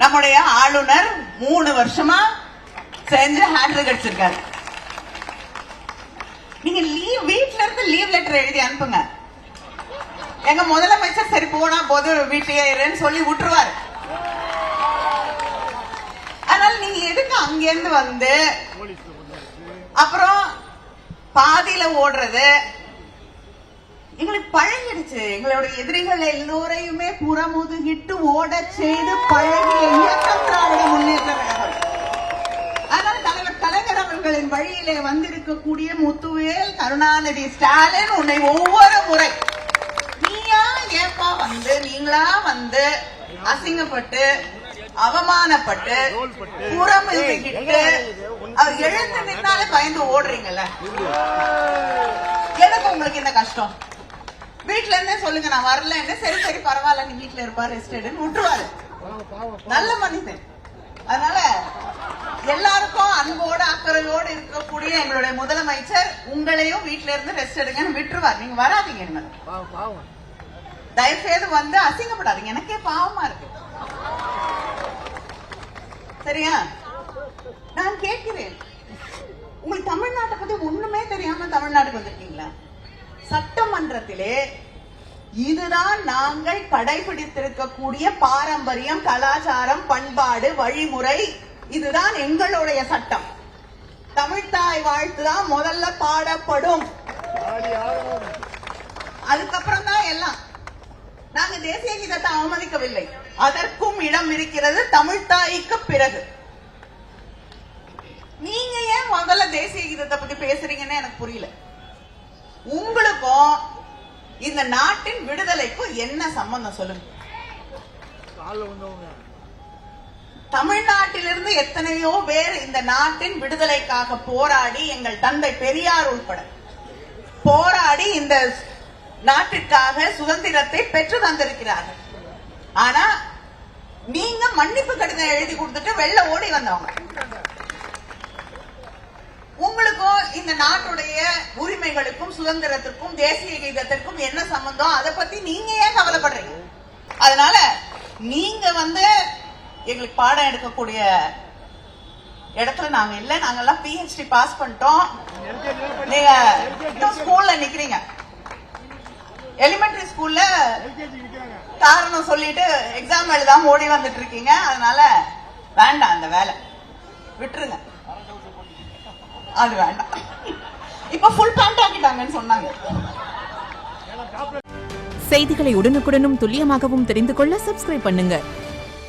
நம்முடைய ஆளுநர் மூணு வருஷமா செஞ்சு ஹேண்ட்ரிக் அடிச்சிருக்காரு. நீங்க லீவ் வீட்ல இருந்து லீவ் லெட்டர் எழுதி அனுப்புங்க. எங்க முதலமைச்சர் சரி போனா போது வீட்லயே இருன்னு சொல்லி விட்டுருவாரு. அதனால நீங்க எதுக்கு அங்கிருந்து வந்து அப்புறம் பாதியில ஓடுறது எங்களுக்கு பழகிடுச்சு எங்களுடைய எதிரிகள் எல்லோரையுமே புறமுதுகிட்டு ஓட செய்து பழகிய இயக்கம் திராவிட முன்னேற்ற கழகம் அதனால தலைவர் கலைஞர் அவர்களின் வழியிலே வந்திருக்கக்கூடிய முத்துவேல் கருணாநிதி ஸ்டாலின் உன்னை ஒவ்வொரு முறை நீயா ஏப்பா வந்து? நீங்களா வந்து அசிங்கப்பட்டு அவமானப்பட்டு புறமுதுகிட்டு அவர் எழுந்து நின்னாலே பயந்து ஓடுறீங்கல்ல? எனக்கு உங்களுக்கு இந்த கஷ்டம்? வீட்டுல இருந்தே சொல்லுங்க நான் வரலன்னு சரி சரி பரவாயில்ல நீ வீட்டுல இருப்பா ரெஸ்ட் எடுன்னு விட்டுருவாரு. நல்ல மனிதன். அதனால எல்லாருக்கும் அன்போடு அக்கறையோடு இருக்கக்கூடிய எங்களுடைய முதலமைச்சர் உங்களையும் வீட்டுல இருந்து ரெஸ்ட் எடுங்கன்னு விட்டுருவார். நீங்க வராதீங்க என்ன தயவு செய்து வந்து அசிங்கப்படாதீங்க. எனக்கே பாவமா இருக்கு. சரியா? நான் கேட்கிறேன். உங்களுக்கு தமிழ்நாட்டை பத்தி ஒண்ணுமே தெரியாம தமிழ்நாட்டுக்கு வந்திருக்கீங்களா? சட்டமன்றத்திலே இதுதான் நாங்கள் கடைபிடித்திருக்கக்கூடிய பாரம்பரியம் கலாச்சாரம் பண்பாடு வழிமுறை. இதுதான் எங்களுடைய சட்டம். தமிழ்தாய் வாழ்த்து தான் முதல்ல பாடப்படும். அதுக்கப்புறம் தான் எல்லாம். நாங்க தேசிய கீதத்தை அவமதிக்கவில்லை. அதற்கும் இடம் இருக்கிறது தமிழ்தாய்க்கு பிறகு. நீங்க ஏன் முதல்ல தேசிய கீதத்தை பத்தி பேசுறீங்கன்னு எனக்கு புரியல. இந்த நாட்டின் விடுதலைக்கும் என்ன சம்பந்தம் சொல்லுங்க? தமிழ்நாட்டிலிருந்து எத்தனையோ பேர் இந்த நாட்டின் விடுதலைக்காக போராடி எங்கள் தந்தை பெரியார் உட்பட போராடி இந்த நாட்டிற்காக சுதந்திரத்தை பெற்று தந்திருக்கிறார்கள். ஆனா நீங்க மன்னிப்பு கடிதம் எழுதி கொடுத்துட்டு வெளில ஓடி வந்தவங்க. உங்களுக்கும் இந்த சுதந்திரத்திற்கும் தேசிய கீதத்திற்கும் என்ன சம்பந்தம்? அதை பத்தி நீங்க ஏன் கவலைப்படுறீங்க? அதனால நீங்க வந்து எங்களுக்கு பாடம் எடுக்கக்கூடிய இடத்துல நாங்க இல்ல. நாங்கெல்லாம் பிஹெச்டி பாஸ் பண்ணிட்டோம். நீங்க இன்னும் ஸ்கூல்ல நிக்கிறீங்க. எலிமெண்டரி ஸ்கூல்ல காரணம் சொல்லிட்டு எக்ஸாம் எழுதாம ஓடி வந்துட்டு இருக்கீங்க. அதனால வேண்டாம் அந்த வேலை. விட்டுருங்க. அது வேண்டாம். இப்ப ஃபுல் பேண்ட் ஆக்கிட்டாங்கன்னு சொன்னாங்க. செய்திகளை உடனுக்குடனும் துல்லியமாகவும் தெரிந்து கொள்ள சப்ஸ்கிரைப் பண்ணுங்க.